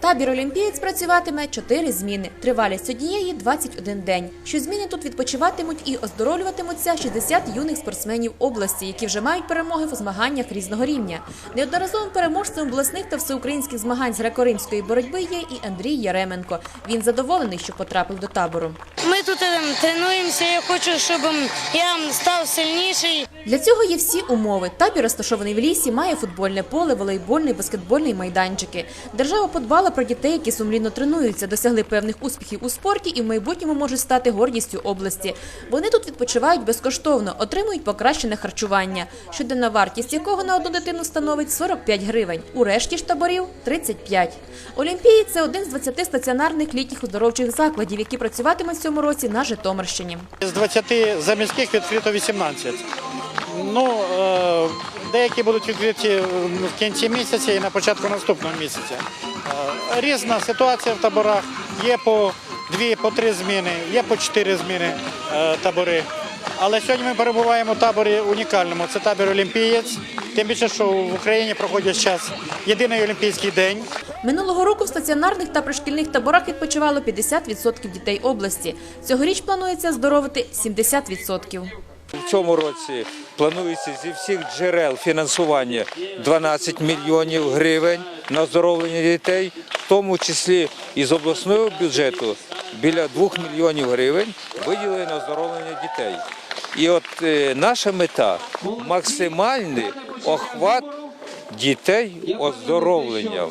Табір Олімпієць працюватиме 4 зміни. Тривалість однієї 21 день. Щозміни тут відпочиватимуть і оздоровлюватимуться 60 юних спортсменів області, які вже мають перемоги в змаганнях різного рівня. Неодноразовим переможцем обласних та всеукраїнських змагань з греко-римської боротьби є і Андрій Яременко. Він задоволений, що потрапив до табору. Ми тут ем, тренуємося. Я хочу, щоб ем, я став сильніший. Для цього є всі умови. Табір розташований в лісі, має футбольне поле, волейбольний, баскетбольний майданчики. Держава подбала про дітей, які сумлінно тренуються, досягли певних успіхів у спорті і в майбутньому можуть стати гордістю області. Вони тут відпочивають безкоштовно, отримують покращене харчування, щоденна вартість якого на одну дитину становить 45 гривень. У решті ж таборів 35. Олімпії це один з 20 стаціонарних літніх оздоровчих закладів, які працюватимуть цьому році на Житомирщині. З 20 заміських відкрито 18. Ну, е, деякі будуть відкриті в кінці місяця і на початку наступного місяця. Е, Різна ситуація в таборах. Є по дві, по три зміни, є по чотири зміни е, табори. Але сьогодні ми перебуваємо в таборі унікальному. Це табір Олімпієць. Тим більше, що в Україні проходить зараз єдиний олімпійський день. Минулого року в стаціонарних та пришкільних таборах відпочивало 50% дітей області. Цьогоріч планується здоровити 70%. В цьому році планується зі всіх джерел фінансування 12 мільйонів гривень на оздоровлення дітей, в тому числі із обласного бюджету біля 2 мільйонів гривень виділили на оздоровлення дітей. І от е, наша мета максимальний охват дітей оздоровленням.